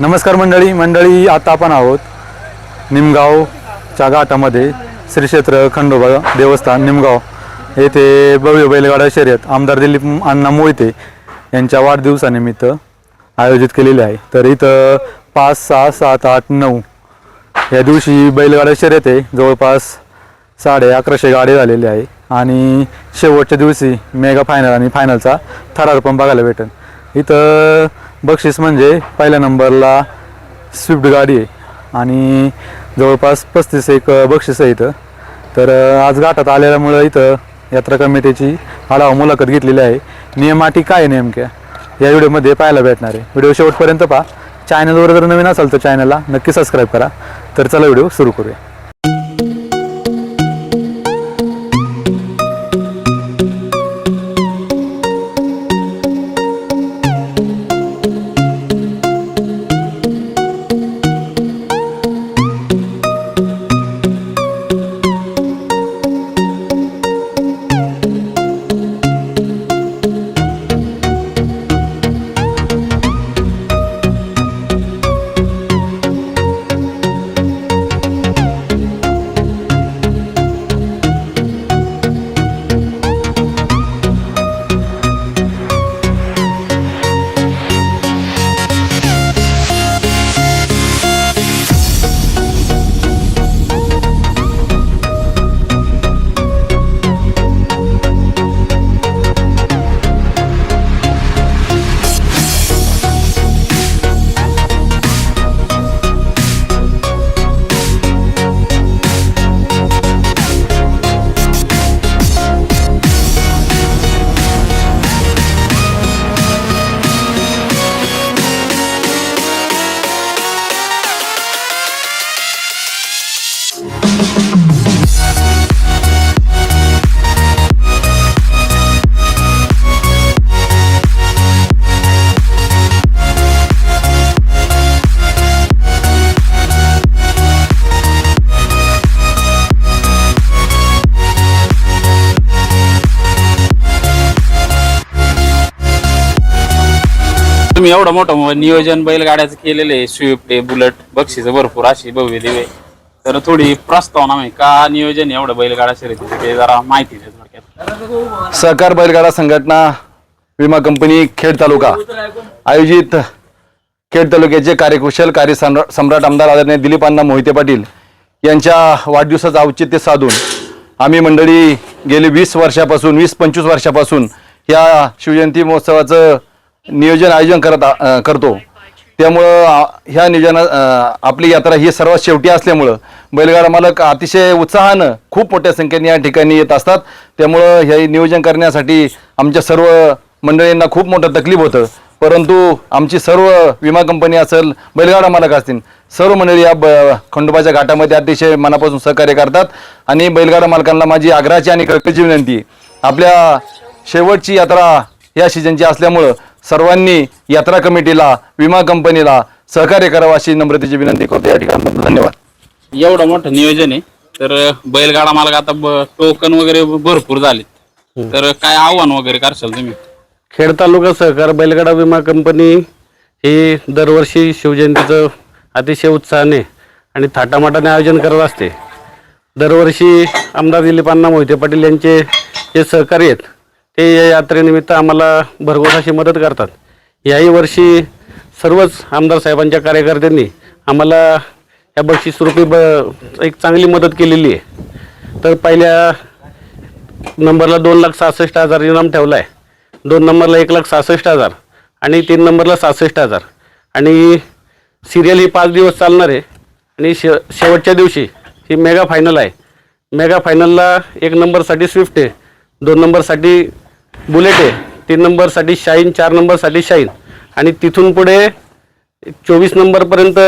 नमस्कार मंडळी मंडळी आता आपण आहोत निमगावच्या घाटामध्ये श्री क्षेत्र खंडोबा देवस्थान निमगाव येथे भव्य बैलगाडा शर्यत आमदार दिलीप अण्णा मोहिते यांच्या वाढदिवसानिमित्त आयोजित केलेले आहे. तर इथं पाच सहा सात आठ नऊ या दिवशी बैलगाडा शर्यत आहे. जवळपास साडे अकराशे गाडी झालेली आहे. आणि शेवटच्या दिवशी मेगा फायनल आणि फायनलचा थरार पण बघायला भेटेल इथं बक्षीस म्हणजे पहिल्या नंबरला स्विफ्ट गाडी आहे. आणि जवळपास पस्तीस एक बक्षीस आहे इथं. तर आज घाटात आलेल्यामुळं इथं यात्रा कमिटीची आढावा मुलाखत घेतलेली आहे. नियमाटी काय आहे नेमक्या? या व्हिडिओमध्ये पाहायला भेटणार आहे. व्हिडिओ शेवटपर्यंत पहा. चॅनलवर जर नवीन असाल तर चॅनलला नक्की सबस्क्राईब करा. तर चला व्हिडिओ सुरू करूया. तुम्ही एवढं मोठं नियोजन बैलगाड्याचं केलेलं आहे. स्विफ्ट आहे बुलेट बक्षीस भरपूर अशी भव्य दिवे. तर थोडी प्रस्तावना का नियोजन एवढं बैलगाडा शर्यतीचं? ते जरा माहिती द्या थोडक्यात. सहकार बैलगाडा संघटना विमा कंपनी खेड तालुका. आयोजित खेड तालुक्याचे कार्यकुशल कार्य सम्रा- सम्राट आमदार आदरणीय दिलीप अण्णा मोहिते पाटील यांच्या वाढदिवसाचं औचित्य साधून आम्ही मंडळी गेली वीस वर्षापासून वीस पंचवीस वर्षापासून या शिवजयंती महोत्सवाचं नियोजन आयोजन करत आ- करतो. त्यामुळं आ- ह्या नियोजना आपली यात्रा ही सर्वात शेवटी असल्यामुळं बैलगाडा मालक अतिशय उत्साहानं खूप मोठ्या संख्येने या ठिकाणी येत असतात. त्यामुळं हे नियोजन करण्यासाठी आमच्या सर्व मंडळींना खूप मोठं तकलीफ होतं. परंतु आमची सर्व विमा कंपनी असेल बैलगाडा मालक असतील सर्व मंडळी या ब खंडोबाच्या घाटामध्ये अतिशय मनापासून सहकार्य करतात. आणि बैलगाडा मालकांना माझी आग्रहाची आणि कळकळीची विनंती आपल्या शेवटची यात्रा या सीझनची असल्यामुळं सर्वांनी यात्रा कमिटीला विमा कंपनीला सहकार्य करावं अशी नम्रतेची विनंती करतो. या ठिकाणी धन्यवाद. एवढं मोठं नियोजन आहे. तर बैलगाडा मला आता टोकन वगैरे भरपूर झालेत. तर काय आव्हान वगैरे करशाल तुम्ही? खेड तालुका सहकार बैलगाडा विमा कंपनी ही दरवर्षी शिवजयंतीचं अतिशय उत्साहाने आणि थाटामाटाने आयोजन करत असते. दरवर्षी आमदार दिलीपांना मोहिते पाटील यांचे जे सहकारी आहेत ते या यात्रेनिमित्त आम्हाला भरघोस अशी मदत करतात. याही वर्षी सर्वच आमदार साहेबांच्या कार्यकर्त्यांनी आम्हाला या बक्षीसरूपी ब एक चांगली मदत केलेली आहे. तर पहिल्या नंबरला दोन लाख सहासष्ट हजार इनाम ठेवला आहे दोन नंबरला एक लाख सहासष्ट हजार आणि तीन नंबरला सहासष्ट हजार. आणि सिरियल ही पाच दिवस चालणार आहे. आणि शे शेवटच्या दिवशी ही मेगा फायनल आहे. मेगा फायनलला एक नंबरसाठी स्विफ्ट आहे. दोन नंबरसाठी बुलेट आहे. तीन नंबरसाठी शाईन चार नंबरसाठी शाईन आणि तिथून पुढे चोवीस नंबरपर्यंत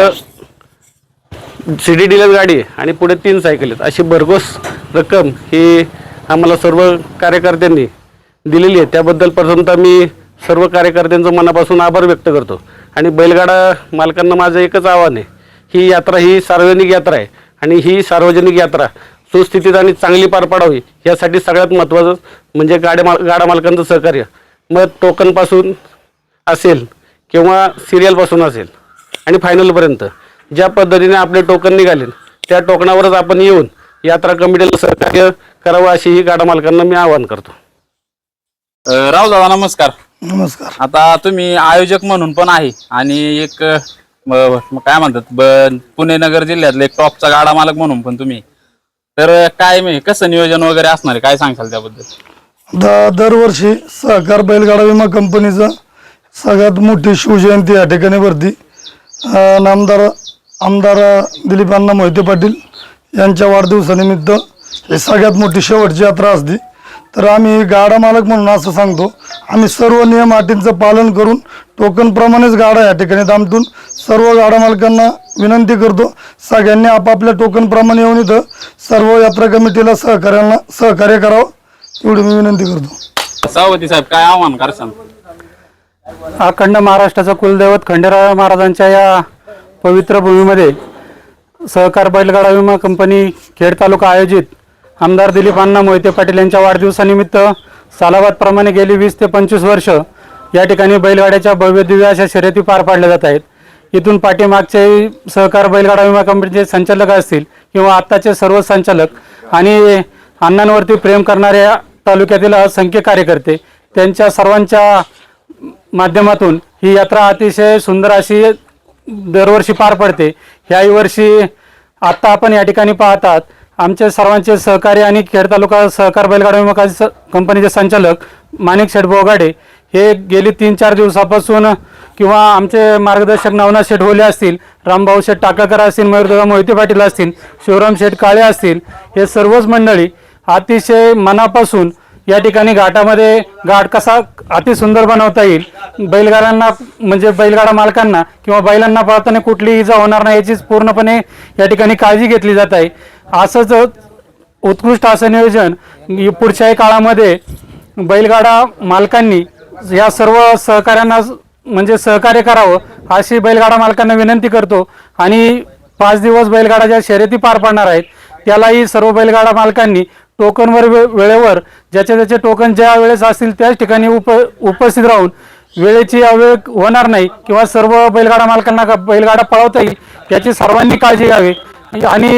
सी डी डीलर गाडी आहे. आणि पुढे तीन सायकल आहेत. अशी भरघोस रक्कम ही आम्हाला सर्व कार्यकर्त्यांनी दिलेली आहे. त्याबद्दल प्रथमतः मी सर्व कार्यकर्त्यांचं मनापासून आभार व्यक्त करतो. आणि बैलगाडा मालकांना माझं एकच आव्हान आहे. ही यात्रा ही सार्वजनिक यात्रा आहे. आणि ही सार्वजनिक यात्रा सुस्थितीत आणि चांगली पार पाडावी यासाठी सगळ्यात महत्त्वाचं म्हणजे गाड्या माल गाडा मालकांचं सहकार्य. मग टोकनपासून असेल किंवा सिरियलपासून असेल आणि फायनलपर्यंत ज्या पद्धतीने आपले टोकन निघाले त्या टोकनावरच आपण येऊन यात्रा कमिटीला सहकार्य करावं अशी ही गाडा मालकांना मी आवाहन करतो. अं, राव दादा नमस्कार. नमस्कार. आता तुम्ही आयोजक म्हणून पण आहे आणि एक अं, म- म- काय म्हणतात ब- पुणे नगर जिल्ह्यातले एक टॉपचा गाडा मालक म्हणून पण तुम्ही तर काय मी कसं नियोजन वगैरे असणार आहे? काय सांगशाल त्याबद्दल? द दरवर्षी सहकार बैलगाडा विमा कंपनीचं सगळ्यात मोठी शिवजयंती या ठिकाणी भरती. अं, नामदार आमदार दिलीप अण्णा मोहिते पाटील यांच्या वाढदिवसानिमित्त ही सगळ्यात मोठी शेवटची यात्रा असते. तर आम्ही गाडा मालक म्हणून असं सांगतो. आम्ही सर्व नियम अटींचं पालन करून टोकनप्रमाणेच गाडा या ठिकाणी दामटून सर्व गाडा मालकांना विनंती करतो. सगळ्यांनी आपापल्या टोकनप्रमाणे येऊन इथं सर्व यात्रा कमिटीला सहकार्यांना सहकार्य करावं एवढी मी विनंती करतो. सभापती साहेब काय आव्हान करशाल अखंड महाराष्ट्राचं कुलदैवत खंडेराव महाराजांच्या या पवित्र भूमीमध्ये सहकार बैलगाडा विमा कंपनी खेड तालुका आयोजित आमदार दिलीप अण्णा मोहिते पाटील यांच्या वाढदिवसानिमित्त सालाबादप्रमाणे गेली वीस ते पंचवीस वर्ष या ठिकाणी बैलगाड्याच्या भव्य दिव्य अशा शर्यती पार पाडल्या जात आहेत. इथून पाठीमागचे सहकार बैलगाडा विमा कंपनीचे संचालक असतील किंवा आत्ताचे सर्व संचालक आणि अण्णांवरती प्रेम करणाऱ्या तालुक्यातील असंख्य कार्यकर्ते त्यांच्या सर्वांच्या माध्यमातून ही यात्रा अतिशय सुंदर अशी दरवर्षी पार पडते. ह्याही वर्षी आत्ता आपण या ठिकाणी पाहतात आमचे सर्वांचे सहकारी आणि खेड तालुका सहकार बैलगाडा विमा स कंपनीचे संचालक माणिक शेठ बोगाडे हे गेली तीन चार दिवसापासून किंवा आमचे मार्गदर्शक नवनाथ शेठ होले असतील रामभाऊ शेठ टाकळकर असतील मयूरदादा मोहिते पाटील असतील शिवराम शेठ काळे असतील हे सर्वच मंडळी अतिशय मनापासून या ठिकाणी घाटामध्ये घाट कसा अति सुंदर बनवता येईल? बैलगाड्यांना म्हणजे बैलगाडा मालकांना किंवा बैलांना पळताना कुठली इजा होणार नाही याचीच पूर्णपणे या ठिकाणी काळजी घेतली जात आहे. असंच उत्कृष्ट असं नियोजन पुढच्याही काळामध्ये बैलगाडा मालकांनी या सर्व सहकाऱ्यांना म्हणजे सहकार्य करावं अशी बैलगाडा मालकांना विनंती करतो आणि पाच दिवस बैलगाडा ज्या शर्यती पार पाडणार आहेत त्यालाही सर्व बैलगाडा मालकांनी टोकनवर वे- वेळेवर ज्याचे ज्याचे टोकन ज्या वेळेस असतील त्याच ठिकाणी उप उपस्थित राहून वेळेची अवेळ होणार नाही किंवा सर्व बैलगाडा मालकांना का- बैलगाडा पळवता येईल याची सर्वांनी काळजी घ्यावी. आणि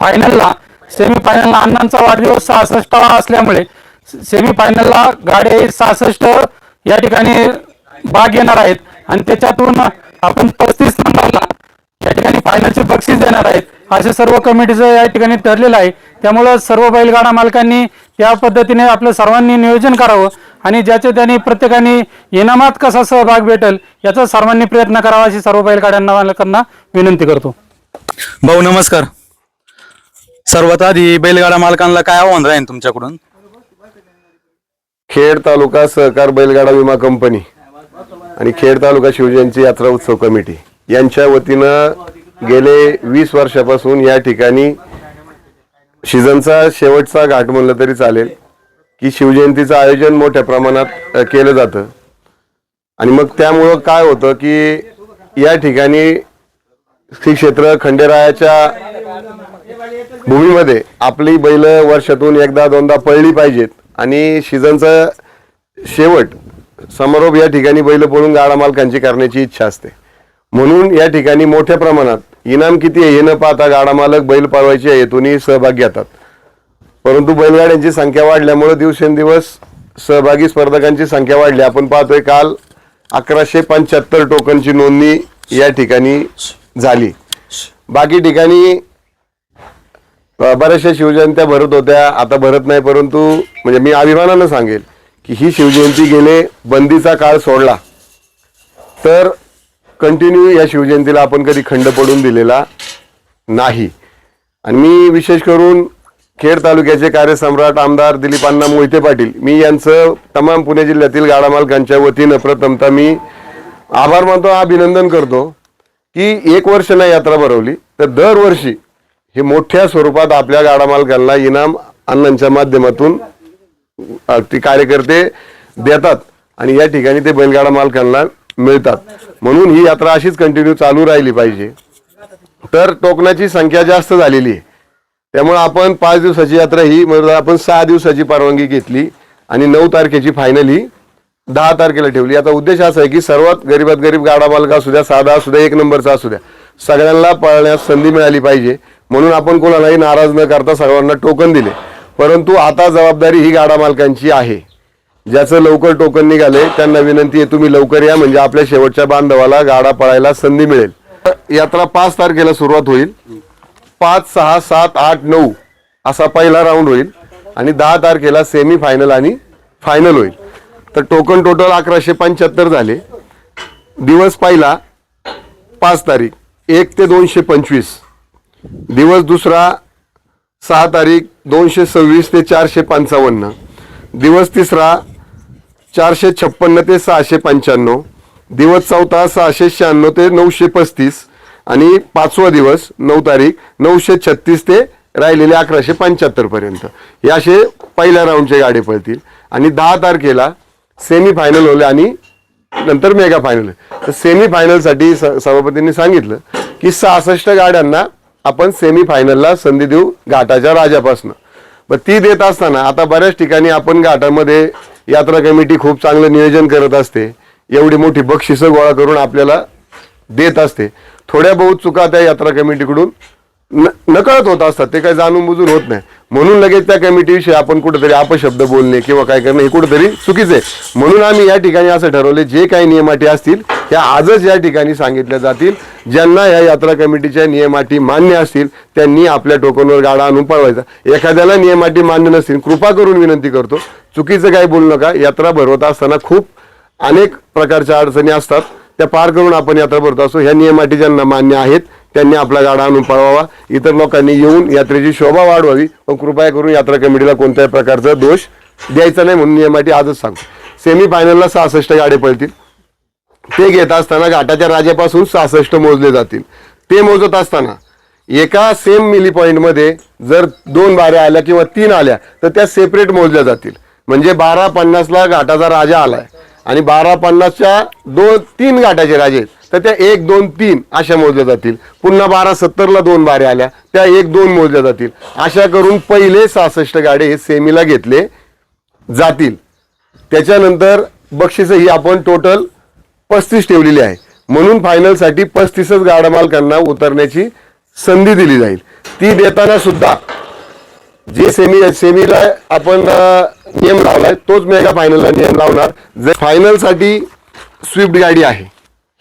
फायनलला सेमीफायनलला अण्णांचा वाढदिवस सहासष्टावा असल्यामुळे सेमीफायनलला गाडे गाडी सहासष्ट या ठिकाणी भाग घेणार आहेत. आणि त्याच्यातून आपण पस्तीस नंबरला या ठिकाणी फायनलचे बक्षीस देणार आहेत. असे सर्व कमिटीचं या ठिकाणी ठरलेलं आहे. त्यामुळं सर्व बैलगाडा मालकांनी या पद्धतीने आपलं सर्वांनी नियोजन करावं आणि ज्याचे त्यांनी प्रत्येकाने इनामात कसा सहभाग भेटेल याचा सर्वांनी प्रयत्न करावा अशी सर्व बैलगाड्यांना मालकांना विनंती करतो. भाऊ नमस्कार. सर्वात आधी बैलगाडा मालकांना काय आव्हान राहील तुमच्याकडून? खेड तालुका सहकार बैलगाडा विमा कंपनी आणि खेड तालुका शिवजयंती यात्रा उत्सव कमिटी यांच्या वतीनं गेले वीस वर्षापासून या ठिकाणी सीझनचा शेवटचा घाट म्हणलं तरी चालेल की शिवजयंतीचं आयोजन मोठ्या प्रमाणात केलं जातं. आणि मग त्यामुळं काय होतं की या ठिकाणी श्री क्षेत्र खंडेरायाच्या भूमीमध्ये आपली बैल वर्षातून एकदा दोनदा पळली पाहिजेत. आणि सीझनचा शेवट समारोप या ठिकाणी बैल पळून गाडा मालकांची करण्याची इच्छा असते. म्हणून या ठिकाणी मोठ्या प्रमाणात इनाम किती आहे हे न पाहता गाडा मालक बैल आहे हेतून सहभाग घेतात परंतु बैलगाड्यांची संख्या वाढल्यामुळे दिवसेंदिवस सहभागी स्पर्धकांची संख्या वाढली. आपण पाहतोय काल अकराशे पंच्याहत्तर टोकनची नोंदणी या ठिकाणी झाली. बाकी ठिकाणी बऱ्याचशा शिवजयंत्या भरत होत्या. आता भरत नाही परंतु म्हणजे मी अभिमानानं सांगेल की ही शिवजयंती गेले बंदीचा काळ सोडला. तर कंटिन्यू या शिवजयंतीला आपण कधी खंड पडून दिलेला नाही. आणि मी विशेष करून खेड तालुक्याचे कार्यसम्राट आमदार दिलीपांना मोहिते पाटील मी यांचं तमाम पुणे जिल्ह्यातील गाडा मालकांच्या वतीनं प्रथमतः मी आभार मानतो अभिनंदन करतो की एक वर्ष नाही यात्रा भरवली तर दरवर्षी हे मोठ्या स्वरूपात आपल्या गाडा मालकांना इनाम अण्णांच्या माध्यमातून ती कार्यकर्ते देतात. आणि या ठिकाणी ते बैलगाडा मालकांना मिळतात. म्हणून ही यात्रा अशीच कंटिन्यू चालू राहिली पाहिजे. तर टोकनाची संख्या जास्त झालेली आहे. त्यामुळे आपण पाच दिवसाची यात्रा ही म्हणजे आपण सहा दिवसाची परवानगी घेतली आणि नऊ तारखेची फायनल ही दहा तारखेला ठेवली. आता उद्देश असा आहे की सर्वात गरीबात गरीब गाडा मालक असू द्या साधा असू द्या एक नंबरचा असू द्या सगळ्यांना पळण्यास संधी मिळाली पाहिजे. म्हणून आपण कोणालाही नाराज न करता सर्वांना टोकन दिले. परंतु आता जबाबदारी ही गाडा मालकांची आहे. ज्याचं लवकर टोकन निघाले त्यांना विनंती आहे तुम्ही लवकर या म्हणजे आपल्या शेवटच्या बांधवाला गाडा पळायला संधी मिळेल. यात्रा पाच तारखेला सुरुवात होईल. पाच सहा सात आठ नऊ असा पहिला राऊंड होईल. आणि दहा तारखेला सेमी फायनल आणि फायनल होईल. तर टोकन टोटल अकराशे पंच्याहत्तर झाले. दिवस पहिला पाच तारीख एक ते दोनशे पंचवीस. दिवस दुसरा सहा तारीख दोनशे सव्वीस ते चारशे पंचावन्न. दिवस तिसरा चारशे छप्पन्न ते सहाशे पंच्याण्णव. दिवस चौथा सहाशे शहाण्णव ते नऊशे पस्तीस. आणि पाचवा दिवस नऊ तारीख नऊशे छत्तीस ते राहिलेले अकराशे पंच्याहत्तरपर्यंत. हे असे पहिल्या राऊंडचे गाडे पळतील. आणि दहा तारखेला सेमी फायनल होले आणि नंतर मेगा फायनल तर सेमी फायनलसाठी स- सभापतींनी सांगितलं की सहासष्ट गाड्यांना आपण सेमी फायनलला संधी देऊ घाटाच्या राजापासनं. मग ती देत असताना आता बऱ्याच ठिकाणी आपण घाटामध्ये यात्रा कमिटी खूप चांगलं नियोजन करत असते. एवढी मोठी बक्षिसं गोळा करून आपल्याला देत असते. थोड्या बहुत चुका त्या यात्रा कमिटीकडून नकळत होत असतात. ते काही जाणून बुजून होत नाही. म्हणून लगेच त्या कमिटीविषयी आपण कुठेतरी अपशब्द बोलणे किंवा काय करणे हे कुठेतरी चुकीचं आहे. म्हणून आम्ही या ठिकाणी असं ठरवले जे काही नियमाटी असतील त्या आजच या ठिकाणी सांगितल्या जातील. ज्यांना या यात्रा कमिटीच्या नियमाटी मान्य असतील त्यांनी आपल्या टोकनवर गाडा आणून पळवायचा. एखाद्याला नियमाटी मान्य नसतील कृपा करून विनंती करतो चुकीचं काही बोलू नका. यात्रा भरवत असताना खूप अनेक प्रकारच्या अडचणी असतात. त्या पार करून आपण यात्रा भरत असतो ह्या नियमाटी ज्यांना मान्य आहेत त्यांनी आपला गाडा आणून पळवावा. इतर लोकांनी येऊन यात्रेची शोभा वाढवावी. पण कृपया करून यात्रा कमिटीला कोणत्याही प्रकारचा दोष द्यायचा नाही म्हणून नियमाटी आजच सांगतो. सेमी फायनलला सहासष्ट गाडे पळतील. ते घेत असताना घाटाच्या राजापासून सहासष्ट मोजले जातील. ते मोजत असताना एका सेम मिली पॉईंटमध्ये जर दोन बाऱ्या आल्या किंवा तीन आल्या तर त्या सेपरेट मोजल्या जातील. म्हणजे बारा पन्नासला घाटाचा राजा आलाय. आणि बारा पन्नासच्या दोन तीन घाटाचे राजे आहेत. तर त्या एक दोन तीन अशा मोजल्या जातील. पुन्हा बारा सत्तरला दोन बाऱ्या आल्या. त्या एक दोन मोजल्या जातील. अशा करून पहिले सहासष्ट गाडे हे सेमीला घेतले जातील. त्याच्यानंतर बक्षिसं ही आपण टोटल पस्तीस ठेवलेली आहे. म्हणून फायनलसाठी पस्तीसच गाड्या मालकांना उतरण्याची संधी दिली जाईल. ती देताना सुद्धा जे सेमी सेमीला आपण नियम लावलाय तोच मेगा फायनलला नियम लावणार. जर फायनलसाठी स्विफ्ट गाडी आहे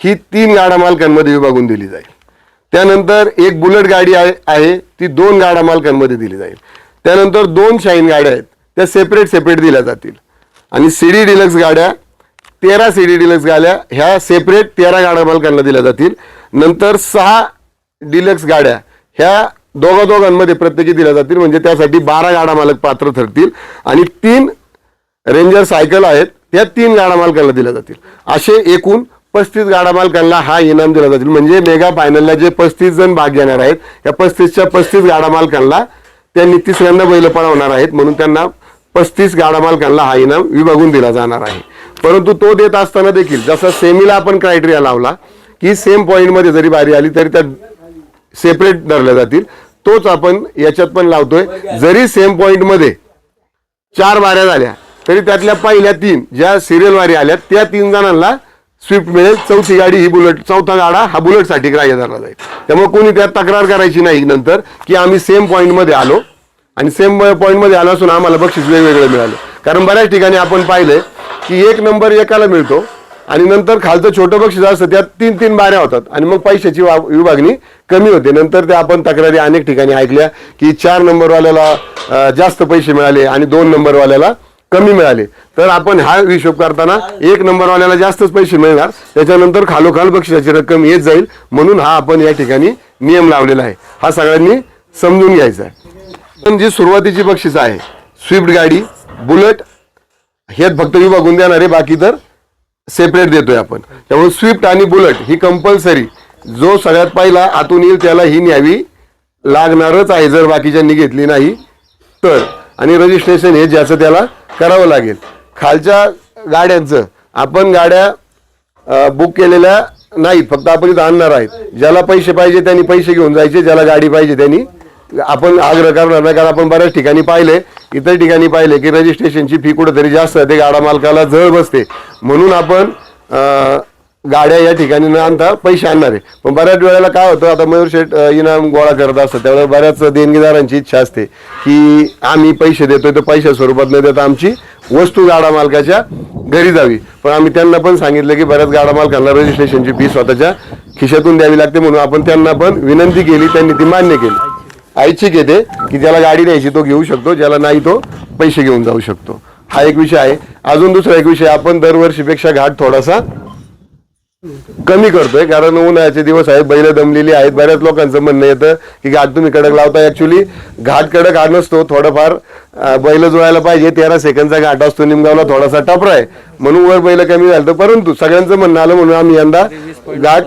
ही तीन गाडा मालकांमध्ये विभागून दिली जाईल. त्यानंतर एक बुलेट गाडी आहे ती दोन गाडा मालकांमध्ये दिली जाईल. त्यानंतर दोन शाईन गाड्या आहेत त्या सेपरेट सेपरेट दिल्या जातील. आणि सीडी डिलक्स गाड्या तेरा सीडी डिलक्स गाड्या ह्या सेपरेट तेरा गाड्या मालकांना दिल्या जातील. नंतर सहा डिलक्स गाड्या ह्या दोघा दोघांमध्ये प्रत्येकी दिल्या जातील म्हणजे त्यासाठी बारा गाडा मालक पात्र ठरतील. आणि तीन रेंजर सायकल आहेत त्या तीन गाडा मालकांना दिल्या जातील. असे एकूण पस्तीस गाडा मालकांना हा इनाम दिला जातील. म्हणजे मेगा फायनलला जे पस्तीस जण भाग घेणार आहेत या पस्तीसच्या पस्तीस गाडा मालकांना त्यांनी तिसऱ्यांदा बैल पळवणार आहेत म्हणून त्यांना पस्तीस गाडा मालकांना हा इनाम विभागून दिला जाणार आहे. परंतु तो देत असताना देखील जसा सेमीला आपण क्रायटेरिया लावला की सेम पॉईंटमध्ये जरी बारी आली तरी त्या सेपरेट धरल्या जातील. तोच आपण याच्यात पण लावतोय. जरी सेम पॉईंटमध्ये चार बाऱ्या झाल्या तरी त्यातल्या पहिल्या तीन ज्या सिरियल वारी आल्या त्या तीन जणांना स्विफ्ट मिळेल चौथी गाडी ही बुलेट चौथा गाडा हा बुलेटसाठी ग्राह्य धरला जाईल. त्यामुळे कोणी त्यात तक्रार करायची नाही नंतर की आम्ही सेम पॉईंटमध्ये आलो. आणि सेम पॉईंटमध्ये आलो असून आम्हाला बक्षीस वेगवेगळं मिळालं. कारण बऱ्याच ठिकाणी आपण पाहिलंय की एक नंबर एकाला मिळतो आणि नंतर खालचं छोटं बक्षीस असतं त्यात तीन तीन बाऱ्या होतात. आणि मग पैशाची वा- विभागणी कमी होते. नंतर त्या आपण तक्रारी अनेक ठिकाणी ऐकल्या की चार नंबरवाल्याला जास्त पैसे मिळाले आणि दोन नंबरवाल्याला कमी मिळाले. तर आपण हा हिशोब करताना एक नंबरवाल्याला जास्तच पैसे मिळणार. त्याच्यानंतर खालोखाल बक्षिसाची रक्कम येत जाईल. म्हणून हा आपण या ठिकाणी नियम लावलेला आहे. हा सगळ्यांनी समजून घ्यायचा आहे. पण जी सुरुवातीची बक्षीस आहे स्विफ्ट गाडी बुलेट हेच फक्त विभागून देणार आहे बाकी तर सेपरेट देतोय आपण. त्यामुळे स्विफ्ट आणि बुलेट ही कंपल्सरी जो सगळ्यात पहिला आतून येईल त्याला ही न्यावी लागणारच आहे जर बाकीच्यांनी घेतली नाही तर. आणि रजिस्ट्रेशन हे ज्याचं त्याला करावं लागेल. खालच्या गाड्यांचं आपण गाड्या बुक केलेल्या नाहीत फक्त आपण इथं आणणार आहेत. ज्याला पैसे पाहिजे त्यांनी पैसे घेऊन जायचे ज्याला गाडी पाहिजे त्यांनी. आपण आग्रह करणार नाही कारण आपण बऱ्याच ठिकाणी पाहिले इतर ठिकाणी पाहिले की रजिस्ट्रेशनची फी कुठेतरी जास्त ते गाडा मालकाला जळ बसते. म्हणून आपण गाड्या या ठिकाणी न आणता पैसे आणणार आहे. पण बऱ्याच वेळेला काय होतं आता मयूर शेठ इनाम गोळा करत असतात त्यावेळेला बऱ्याच देणगीदारांची इच्छा असते की आम्ही पैसे देतोय तर पैशा स्वरूपात न देता आमची वस्तू गाडा मालकाच्या घरी जावी. पण आम्ही त्यांना पण सांगितलं की बऱ्याच गाडा मालकांना रजिस्ट्रेशनची फी स्वतःच्या खिशातून द्यावी लागते म्हणून आपण त्यांना पण विनंती केली त्यांनी ती मान्य केली. ऐच्छिक येते की ज्याला गाडी न्यायची तो घेऊ शकतो ज्याला नाही तो पैसे घेऊन जाऊ शकतो. हा एक विषय आहे. अजून दुसरा एक विषय आपण दरवर्षीपेक्षा घाट थोडासा कमी करतोय कारण उन्हाळ्याचे दिवस आहेत बैल दमलेली आहेत. बऱ्याच लोकांचं म्हणणं येतं की घाट तुम्ही कडक लावता ऍक्च्युली घाट कडक हा नसतो. थोडंफार बैल जुळायला पाहिजे. तेरा सेकंदचा घाट असतो. निमगावला थोडासा टपरा आहे. म्हणून वर बैल कमी झालं परंतु सगळ्यांचं म्हणणं आलं म्हणून आम्ही यंदा घाट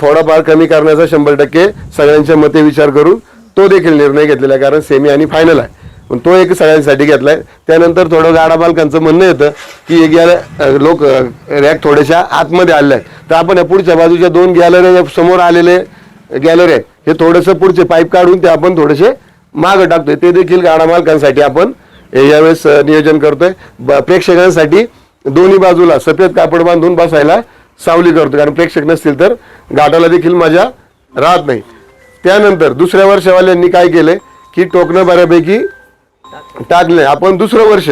थोडाफार कमी करण्याचा शंभर टक्के सगळ्यांच्या मते विचार करून तो देखील निर्णय घेतलेला आहे. कारण सेमी आणि फायनल आहे. पण तो एक सगळ्यांसाठी घेतलाय. त्यानंतर थोडं गाडा मालकांचं म्हणणं येतं की एक गॅल लोक रॅक थोड्याशा आतमध्ये आलेले आहेत तर आपण या पुढच्या बाजूच्या दोन गॅलरी समोर आलेले गॅलरी हे थोडंसं पुढचे पाईप काढून ते आपण थोडेसे मागं टाकतोय. ते देखील गाडा मालकांसाठी आपण यावेळेस नियोजन करतोय. ब- प्रेक्षकांसाठी दोन्ही बाजूला सफेद कापड बांधून बसायला सावली करतो कारण प्रेक्षक नसतील तर घाटाला देखील मजा राहत नाही. त्यानंतर दुसऱ्या वर्षवाल्यांनी काय केलंय की टोकणं बऱ्यापैकी टाकले. आपण दुसरं वर्ष.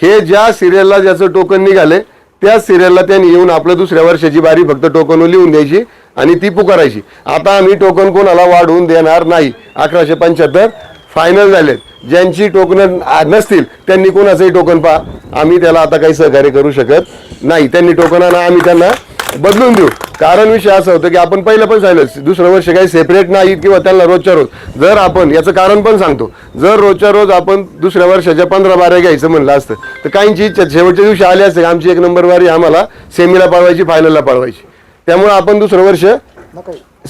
हे ज्या सिरियलला ज्याचं टोकन निघाले त्या सिरियलला त्यांनी येऊन आपलं दुसऱ्या वर्षाची बारी फक्त टोकन लिहून द्यायची आणि ती पुकारायची. आता आम्ही टोकन कोणाला वाढवून देणार नाही. अकराशे पंच्याहत्तर फायनल झालेत. ज्यांची टोकन नसतील त्यांनी कोणाचंही टोकन पहा. आम्ही त्याला आता काही सहकार्य करू शकत नाही. त्यांनी टोकन आणा आम्ही त्यांना बदलून देऊ. कारण विषय असं होतं की आपण पहिलं पण सांगितलं दुसरं वर्ष काही सेपरेट नाही किंवा त्यांना रोजच्या रोज. जर आपण याचं कारण पण सांगतो. जर रोजच्या रोज आपण दुसऱ्या वर्षाच्या पंधरा बाऱ्या घ्यायचं म्हणलं असतं तर काहींची इच्छा शेवटच्या दिवशी आली असते आमची एक नंबर वारी आम्हाला सेमीला पाळवायची फायनलला पाळवायची. त्यामुळे आपण दुसरं वर्ष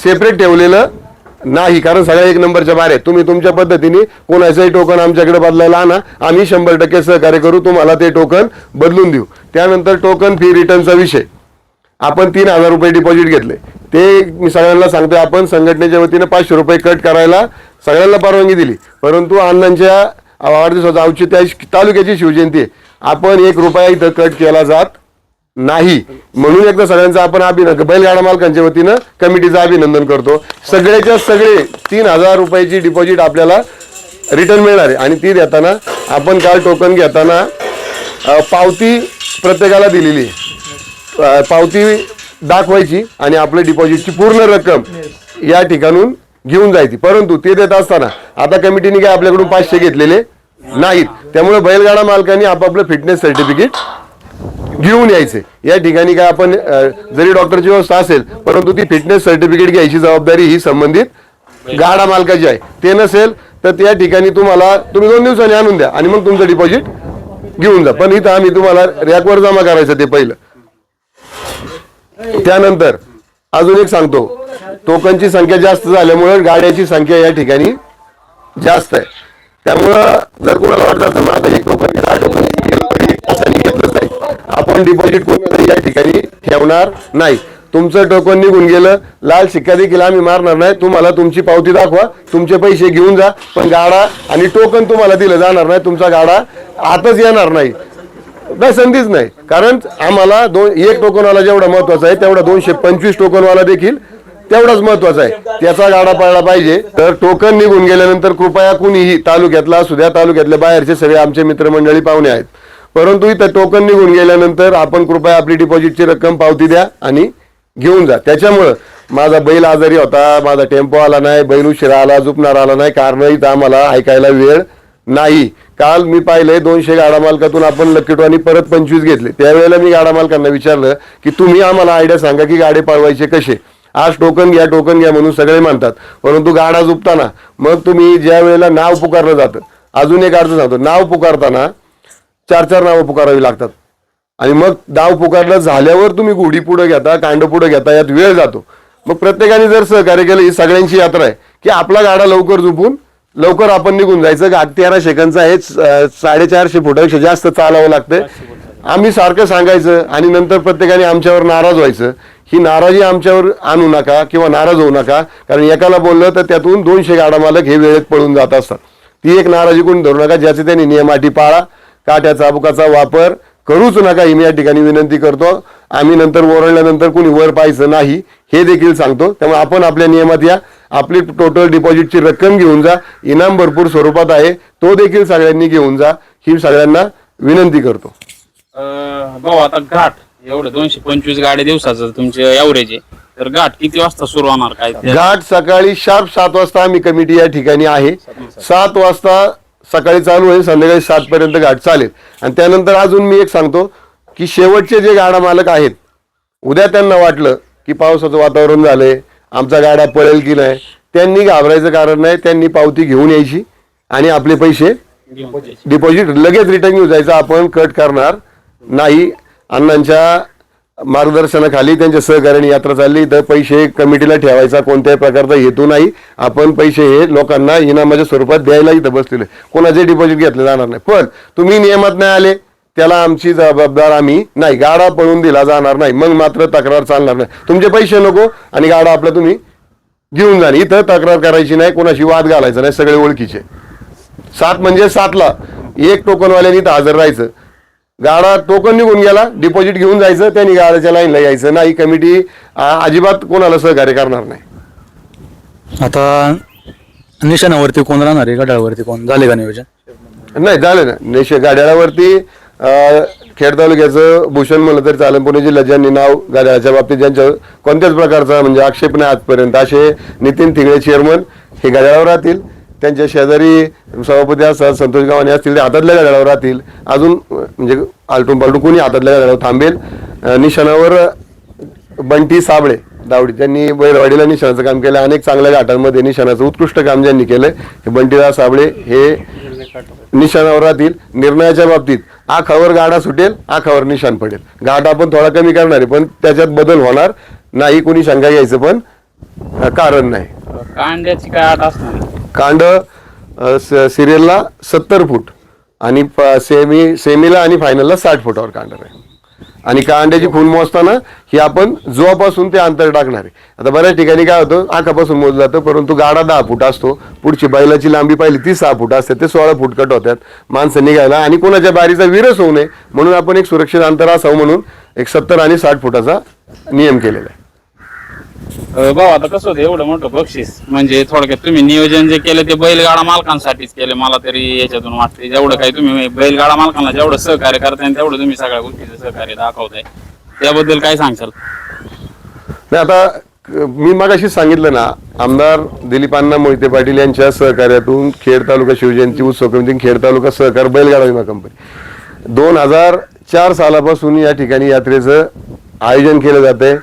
सेपरेट ठेवलेलं नाही. कारण सगळ्या एक नंबरच्या बाहेर आहेत. तुम्ही तुमच्या पद्धतीने कोणाचंही टोकन आमच्याकडे बदलायला आणा. आम्ही शंभर टक्के सहकार्य करू. तुम्हाला ते टोकन बदलून देऊ. त्यानंतर टोकन फी रिटर्नचा विषय. आपण तीन हजार रुपये डिपॉझिट घेतले. ते मी सगळ्यांना सांगतो आपण संघटनेच्या वतीनं पाचशे रुपये कट करायला सगळ्यांना परवानगी दिली. परंतु अण्णांच्या वाढदिवसाचं औचित्य तालुक्याची शिवजयंती आहे. आपण एक रुपया इथं कट केला जात नाही. म्हणून एकदा सगळ्यांचं आपण अभिनंदन बैलगाडा मालकांच्या वतीनं कमिटीचं अभिनंदन करतो. सगळेच्या सगळे तीन हजार रुपयाची डिपॉझिट आपल्याला रिटर्न मिळणार आहे. आणि ती देताना आपण काल टोकन घेताना पावती प्रत्येकाला दिलेली आहे. अ, पावती दाखवायची आणि आपल्या डिपॉझिटची पूर्ण रक्कम या ठिकाणून घेऊन जायची. परंतु ते देत असताना आता कमिटीने काय आपल्याकडून पाचशे घेतलेले नाहीत. त्यामुळे बैलगाडा मालकांनी आपापलं फिटनेस सर्टिफिकेट घेऊन यायचे. या ठिकाणी काय आपण अ, जरी डॉक्टरची व्यवस्था असेल परंतु ती फिटनेस सर्टिफिकेट घ्यायची जबाबदारी ही संबंधित गाडा मालकाची आहे. ते नसेल तर त्या ठिकाणी तुम्हाला तुम्ही दोन दिवसांनी आणून द्या आणि मग तुमचं डिपॉझिट घेऊन जा. पण इथं आम्ही तुम्हाला रॅकवर जमा करायचं ते पहिलं. त्यानंतर अजून एक सांगतो. टोकनची संख्या जास्त झाल्यामुळे गाड्याची संख्या या ठिकाणी जास्त आहे. त्यामुळं जर कोणाला वाटत असेल आता एक टोकन दहा टोकन असं घेतलंच नाही. आपण डिपॉझिट कोणाला या ठिकाणी ठेवणार नाही. तुमचं टोकन निघून गेलं लाल शिक्का देखील आम्ही मारणार नाही. तुम्हाला तुमची पावती दाखवा तुमचे पैसे घेऊन जा पण गाडा आणि टोकन तुम्हाला दिलं जाणार नाही. तुमचा गाडा आतच येणार नाही. नाही संधीच नाही. कारण आम्हाला दोन एक टोकनवाला जेवढा महत्त्वाचा आहे तेवढा दोनशे पंचवीस टोकनवाला देखील तेवढाच महत्त्वाचा आहे. त्याचा गाडा पाळला पाहिजे. तर टोकन निघून गेल्यानंतर कृपया कुणीही तालुक्यातला असू द्या तालुक्यातल्या बाहेरचे सगळे आमचे मित्रमंडळी पाहुणे आहेत. परंतु इथं टोकन निघून गेल्यानंतर आपण कृपया आपली डिपॉझिटची रक्कम पावती द्या आणि घेऊन जा. त्याच्यामुळं माझा बैल आजारी होता माझा टेम्पो आला नाही बैल उशिरा आला झुपणार आला नाही कारण इथं आम्हाला ऐकायला वेळ नाही. काल मी पाहिले दोनशे गाडा मालकातून आपण लकीटवानी परत पंचवीस घेतले. त्यावेळेला मी गाडा मालकांना विचारलं की तुम्ही आम्हाला आयडिया सांगा की गाडे पाळवायचे कसे? आज टोकन घ्या टोकन घ्या म्हणून सगळे मानतात परंतु गाडा झुपताना मग तुम्ही ज्या वेळेला नाव पुकारलं जातं अजून एक अर्थ सांगतो. नाव पुकारताना चार चार नावं पुकारावी लागतात. आणि मग डाव पुकारलं झाल्यावर तुम्ही घोडी पुढे घेता कांड पुढे घेता यात वेळ जातो. मग प्रत्येकाने जर सहकार्य केलं ही सगळ्यांची यात्रा आहे की आपला गाडा लवकर झोपून लवकर आपण निघून जायचं. गा तेरा सेकंदचा स- साडेचारशे फुटापेक्षा जास्त चालावं लागतंय. आम्ही सारखं सांगायचं आणि नंतर प्रत्येकाने आमच्यावर नाराज व्हायचं. ही नाराजी आमच्यावर आणू नका किंवा नाराज होऊ नका. कारण एकाला बोललं तर त्यातून दोनशे गाडा मालक हे वेळेत पळून जात असतात. ती एक नाराजी कोणी धरू नका ज्याचे त्यांनी नियम अटी पाळा. काट्या चाबुकाचा वापर करूच नका. ही मी या ठिकाणी विनंती करतो. आम्ही नंतर ओरडल्यानंतर कुणी वर पाहायचं नाही. हे देखील सांगतो. त्यामुळे आपण आपल्या नियमात या. आपली टोटल डिपॉझिटची रक्कम घेऊन जा. इनाम भरपूर स्वरूपात आहे. तो देखील सगळ्यांनी घेऊन जा. ही सगळ्यांना विनंती करतो. अं, भाऊ आता घाट. एवढं दोनशे पंचवीस गाड्या दिवसाचं तुमचे ॲव्हरेज आहे. तर घाट किती वाजता सुरू होणार काय? ते? घाट सकाळी शार्प सात वाजता आम्ही कमिटी या ठिकाणी आहे. सात वाजता सकाळी चालू होईल. संध्याकाळी सात पर्यंत घाट चालेल. आणि त्यानंतर अजून मी एक सांगतो की शेवटचे जे गाडा मालक आहेत उद्या त्यांना वाटलं की पावसाचं वातावरण झालंय. आमचा गाड्या पळेल की नाही त्यांनी घाबरायचं कारण नाही त्यांनी पावती घेऊन यायची आणि आपले पैसे डिपॉझिट लगेच रिटर्न घेऊन जायचं. आपण कट करणार नाही. अण्णांच्या मार्गदर्शनाखाली त्यांच्या सहकार्याने यात्रा चालली. तर पैसे कमिटीला ठेवायचा कोणत्याही प्रकारचा हेतू नाही. आपण पैसे हे लोकांना इनामाच्या स्वरूपात द्यायला इथं बसलेले कोणाचे डिपॉझिट घेतले जाणार नाही. पण तुम्ही नियमात नाही आले. त्याला आमची जबाबदार आम्ही नाही. गाडा पळून दिला जाणार नाही. मग मात्र तक्रार चालणार नाही. तुमचे पैसे नको आणि गाडा आपला तुम्ही घेऊन जा. इथं तक्रार करायची नाही कोणाशी वाद घालायचा नाही सगळे ओळखीचे. सात म्हणजे सातला. एक टोकनवाल्यानी इथं हजर राहायचं. गाडा टोकन निघून गेला डिपॉझिट घेऊन जायचं त्यांनी गाड्याच्या लाईनला यायचं. नाही कमिटी अजिबात कोणाला सहकार्य करणार नाही. आता निशाणावरती कोण राहणार आहे? गडावरती कोण? झाले का नियोजन? नाही झालं ना. नेश गाड्यावरती खेड तालुक्याचं भूषण म्हणलं तरी चालेल पुणे जिल्ह्यात ज्यांनी नाव गाड्याच्या बाबतीत ज्यांच्या कोणत्याच प्रकारचा म्हणजे आक्षेप नाही आजपर्यंत असे नितीन थिगळे चेअरमन हे गाड्यावर राहतील. त्यांच्या शेजारी सभापती असतात संतोष गावाने असतील ते हातातल्या गाड्यावर राहतील. अजून म्हणजे आलटून पालटून कोणी हातातल्या गाड्यावर थांबेल? निशाणावर बंटी साबळे दावडी त्यांनी बैलवाडीला निशाणाचं काम केलं. अनेक चांगल्या घाटांमध्ये निशाणाचं उत्कृष्ट काम ज्यांनी केलं हे बंटीराव साबळे हे निशाणावर राहतील निर्णयाच्या बाबतीत. आखावर गाडा सुटेल आखावर निशाण पडेल. घाट आपण थोडा कमी करणार आहे पण त्याच्यात बदल होणार नाही कोणी शंका घ्यायचं पण कारण नाही. कांद्याची काय आठ असणार? कांड सिरियलला सत्तर फूट आणि सेमी सेमीला आणि फायनलला साठ फुटावर कांड आहे आणि कांड्याची खून मोजताना ही आपण जोपासून ते अंतर टाकणार आहे. आता बऱ्याच ठिकाणी काय होतं आखापासून मोजलं जातं परंतु गाडा दहा फूट असतो. पुढची बैलाची लांबी पाहिली ती सहा फूट असते ते सोळा फूट कट होतात. माणसं निघायला आणि कोणाच्या बारीचा विरस होऊ नये म्हणून आपण एक सुरक्षित अंतर असावं म्हणून एक सत्तर आणि साठ फुटाचा नियम केलेला आहे. भाऊ आता कसं होतं एवढं मोठं बक्षीस म्हणजे थोडक्यात तुम्ही नियोजन जे केलं ते बैलगाडा मालकांसाठीच केलं मला तरी याच्यातून वाटते जेवढं काही तुम्ही म्हणजे बैलगाडा मालकांना जेवढं सहकार्य करताय तेवढं तुम्ही सगळ्या गोष्टीचं सहकार्य दाखवताय. त्याबद्दल काय सांगशाल? नाही आता मी मगाशी सांगितलं ना आमदार दिलीपांना मोहिते पाटील यांच्या सहकार्यातून खेड तालुका शिवजयंती उत्सव कमिटी खेड तालुका सहकार बैलगाडा विमा कंपनी. दोन हजार चार सालापासून या ठिकाणी यात्रेचं आयोजन केलं जातंय.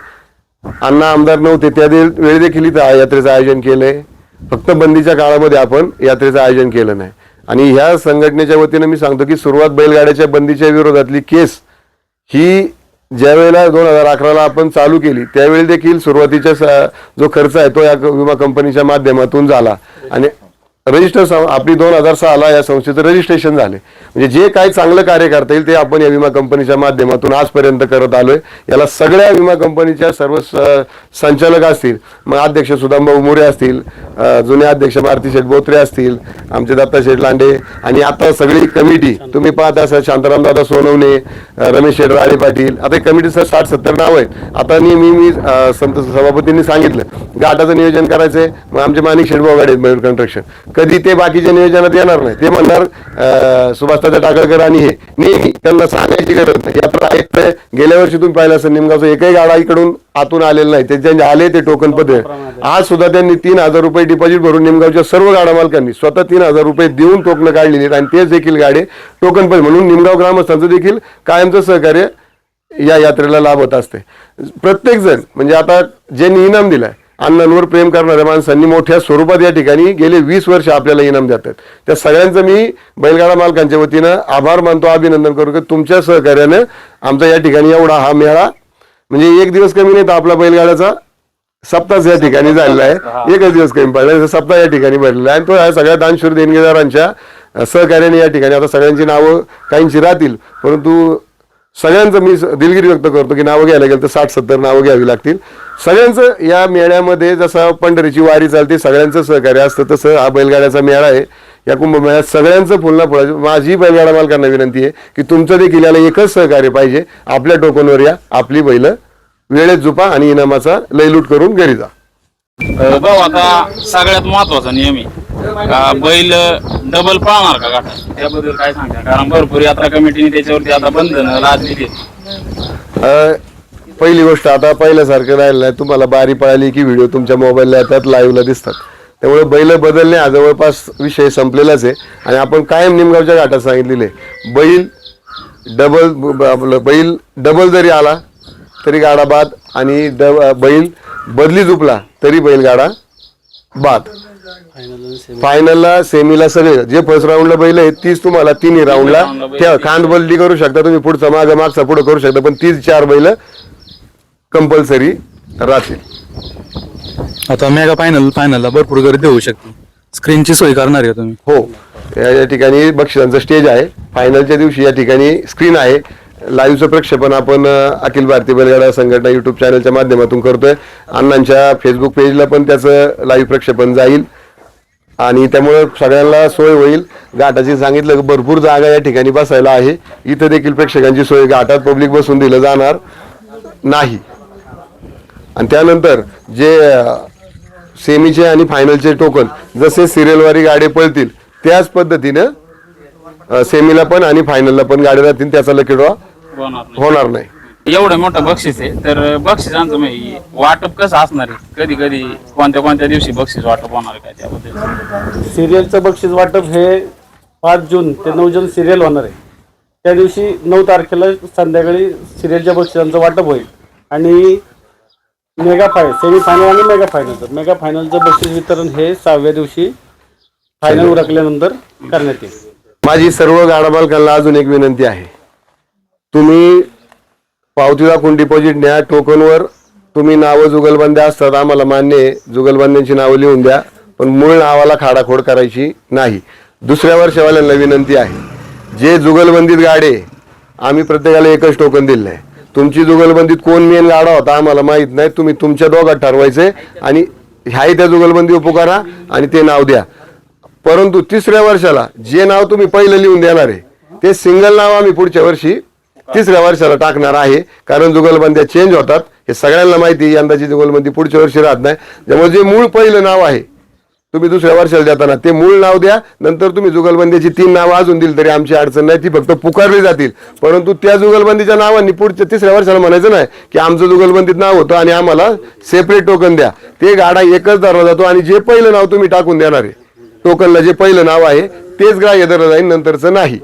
अण्णा आमदार नव्हते त्यादे वेळी देखील इथं यात्रेचं आयोजन केलंय. फक्त बंदीच्या काळामध्ये आपण यात्रेचं आयोजन केलं नाही. आणि ह्या संघटनेच्या वतीनं मी सांगतो की सुरुवात बैलगाड्याच्या बंदीच्या विरोधातली केस ही ज्या वेळेला दोन हजार अकराला आपण चालू केली त्यावेळी देखील सुरुवातीचा स- जो खर्च आहे तो या विमा कंपनीच्या माध्यमातून झाला. आणि रजिस्टर आपली दोन हजार सहाला या संस्थेचं रजिस्ट्रेशन झाले. म्हणजे जे काही चांगलं कार्य करता येईल ते आपण या विमा कंपनीच्या माध्यमातून आजपर्यंत करत आलोय. याला सगळ्या विमा कंपनीच्या सर्व संचालक असतील मग अध्यक्ष सुदामभाऊ मोरे असतील जुने अध्यक्ष मारुती शेठ बोत्रे असतील आमचे दत्ता शेठ लांडे आणि आता सगळी कमिटी तुम्ही पाहत असाल शांताराम दादा सोनवणे रमेश शेठ राळे पाटील आता कमिटीचं साठ सत्तर नाव आहेत. आता मी मी मी संत सभापतींनी सांगितलं घाटाचं नियोजन करायचंय मग आमचे मानिक शेठ बोगाडे कंट्रक्शन मयूर कन्स्ट्रक्शन कधी ते बाकीच्या नियोजनात येणार नाही. ते म्हणणार सुभाषदादा टाकळकर आणि हे. नेहमी त्यांना सांगायची गरज नाही. यात्रा आहेत गेल्या वर्षी तुम्ही पाहिलं असं निमगावचं एकही गाडा इकडून आतून आलेला नाही. त्यांचे आले ते टोकन पद्धत आज सुद्धा त्यांनी तीन हजार रुपये डिपॉझिट भरून निमगावच्या सर्व गाडा मालकांनी स्वतः तीन हजार रुपये देऊन टोकनं काढलेली आहेत. आणि तेच देखील गाडे टोकन पद्धत म्हणून निमगाव ग्रामस्थांचं देखील कायमचं सहकार्य या यात्रेला लाभत असते. प्रत्येकजण म्हणजे आता ज्यांनी इनाम दिलाय अण्णांवर प्रेम करणाऱ्या माणसांनी मोठ्या स्वरूपात या ठिकाणी गेले वीस वर्ष आपल्याला इनाम देतात. त्या सगळ्यांचं मी बैलगाडा मालकांच्या वतीनं आभार मानतो अभिनंदन करू की तुमच्या सहकार्यानं आमचा या ठिकाणी एवढा हा मेळा म्हणजे एक दिवस कमी नाही तर आपला बैलगाड्याचा सप्ताह या ठिकाणी झालेला आहे. एकच दिवस कमी पडला सप्ताह या ठिकाणी भरलेला आहे. आणि तो या सगळ्या दानशूर देणगीदारांच्या सहकार्याने या ठिकाणी आता सगळ्यांची नावं काहींची राहतील. परंतु सगळ्यांचं मी दिलगिरी व्यक्त करतो की नावं घ्यायला गेलं तर साठ सत्तर नावं घ्यावी लागतील. सगळ्यांचं या मेळ्यामध्ये जसं पंढरीची वारी चालते सगळ्यांचं सहकार्य असतं तसं हा बैलगाड्याचा मेळा आहे. या कुंभमेळ्यात सगळ्यांचं फुलना फुलाचं माझी बैलगाडा मालकांना विनंती आहे की तुमचं देखील याला एकच सहकार्य पाहिजे. आपल्या टोकनवर या. आपली बैल वेळेत झुपा आणि इनामाचा लयलूट करून घरी जा. भाऊ आता सगळ्यात महत्त्वाचा नियम आहे. का बैल डबल पाळणार का गाठा त्याबद्दल काय सांगता कारण भरपूर यात्रा कमिटीने त्याच्यावरती आता बंधन लादलेली आहेत. पहिली गोष्ट आता पहिल्यासारखं राहिलं नाही. तुम्हाला बारी पळाली की व्हिडिओ तुमच्या मोबाईलला येतात लाईव्हला दिसतात. त्यामुळे बैल बदलणे हा जवळपास विषय संपलेलाच आहे. आणि आपण कायम निमगावच्या घाटात सांगितलेले बैल डबल आपलं बैल डबल जरी आला तरी गाडा बाद आणि ड बैल बदली झुपला तरी बैलगाडा बाद. फायनलला सेमीला सगळे जे फर्स्ट राऊंडला बैल आहेत तीच तुम्हाला तिन्ही राऊंडला बैल. खांद बदली करू शकता तुम्ही पुढचा माग मागचा पुढे करू शकता पण तीच चार बैल कंपल्सरी राहतील. आता मेगा फायनल फायनलला भरपूर गर्दी होऊ शकते. स्क्रीनची सोय करणार आहे तुम्ही. हो. या या ठिकाणी बक्षिसांचं स्टेज आहे. फायनलच्या दिवशी या ठिकाणी स्क्रीन आहे. लाईव्हचं प्रक्षेपण आपण अ, अखिल भारतीय बैलगाडा संघटना युट्यूब चॅनलच्या माध्यमातून करतोय. अण्णांच्या फेसबुक पेजला पण त्याचं लाईव्ह प्रक्षेपण जाईल. आणि त्यामुळं सगळ्यांना सोय होईल. घाटाची सांगितलं की भरपूर जागा या ठिकाणी बसायला आहे. इथं देखील प्रेक्षकांची सोय घाटात पब्लिक बसून दिलं जाणार नाही. आणि त्यानंतर जे सेमीचे आणि फायनलचे टोकन जसे सिरियलवारी गाडी पळतील त्याच पद्धतीनं सेमीला पण आणि फायनलला पण गाडी राहतील त्याचा लकी ड्रॉ होणार नाही. होणार नाही. एवढं मोठं बक्षीस आहे तर बक्षिसांचं म्हणजे वाटप कसं असणार आहे? कधी कधी कोणत्या कोणत्या दिवशी बक्षीस वाटप होणार आहे काय त्याबद्दल? सिरियलचं बक्षीस वाटप हे पाच जून ते नऊ जून सिरियल होणार आहे. त्या दिवशी नऊ तारखेला संध्याकाळी सिरियलच्या बक्षिसांचं वाटप होईल. आणि मेगा फाय सेमी फायनल आणि मेगा फायनलचं मेगा फायनलचं बक्षीस वितरण हे सहाव्या दिवशी फायनल उरकल्यानंतर करण्यात येईल. माझी सर्व गाडा मालकांना अजून एक विनंती आहे. तुम्ही पावती दाखवून डिपॉझिट न्या टोकनवर तुम्ही नावं जुगलबंद्या असतात आम्हाला मान्य आहे. जुगलबंद्यांची नावं लिहून द्या पण मूळ नावाला खाडाखोड करायची नाही. दुसऱ्या वर्षवाल्यांना विनंती आहे. जे जुगलबंदीत गाडे आम्ही प्रत्येकाला एकच टोकन दिलं आहे तुमची जुगलबंदीत कोण मेन लाडा होता आम्हाला माहीत नाही. तुम्ही तुमच्या दोघात ठरवायचे आणि ह्याही त्या जुगलबंदी उपकारा आणि ते नाव द्या. परंतु तिसऱ्या वर्षाला जे नाव तुम्ही पहिलं लिहून देणार आहे ते सिंगल नाव आम्ही पुढच्या वर्षी तिसऱ्या वर्षाला टाकणार आहे. कारण जुगलबंद्या चेंज होतात. हे सगळ्यांना माहिती यंदाची जुगलबंदी पुढच्या वर्षी राहत नाही. त्यामुळे जे मूळ पहिलं नाव आहे तुम्ही दुसऱ्या वर्षाला देताना ते मूळ नाव द्या नंतर तुम्ही जुगलबंदीची तीन नावं अजून दिली तरी आमची अडचण नाही ती फक्त पुकारली जातील. परंतु त्या जुगलबंदीच्या नावांनी पुढच्या तिसऱ्या वर्षाला म्हणायचं नाही की आमचं जुगलबंदीत नाव होतं आणि आम्हाला सेपरेट टोकन द्या. ते गाडा एकच धरला जातो आणि जे पहिलं नाव तुम्ही टाकून देणार आहे टोकनला जे पहिलं नाव आहे तेच ग्राह्य धरलं जाईल नंतरचं नाही.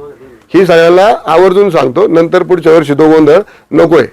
ही सगळ्यांना आवर्जून सांगतो नंतर पुढच्या वर्षी तो गोंधळ नकोय.